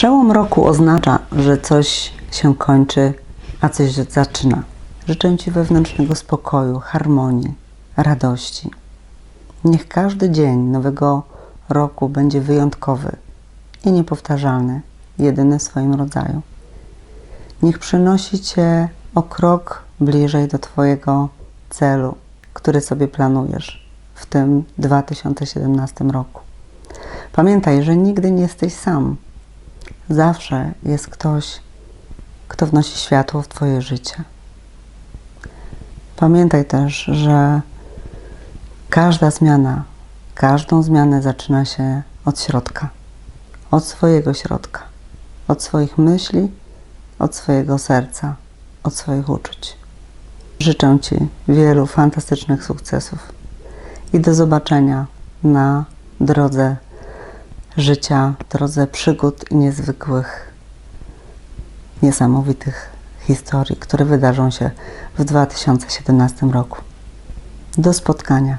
Przełom roku oznacza, że coś się kończy, a coś zaczyna. Życzę Ci wewnętrznego spokoju, harmonii, radości. Niech każdy dzień nowego roku będzie wyjątkowy i niepowtarzalny, jedyny w swoim rodzaju. Niech przynosi Cię o krok bliżej do Twojego celu, który sobie planujesz w tym 2017 roku. Pamiętaj, że nigdy nie jesteś sam. Zawsze jest ktoś, kto wnosi światło w Twoje życie. Pamiętaj też, że każda zmiana, każdą zmianę zaczyna się od środka, od swojego środka, od swoich myśli, od swojego serca, od swoich uczuć. Życzę Ci wielu fantastycznych sukcesów i do zobaczenia na drodze życia, drodze przygód i niezwykłych, niesamowitych historii, które wydarzą się w 2017 roku. Do spotkania.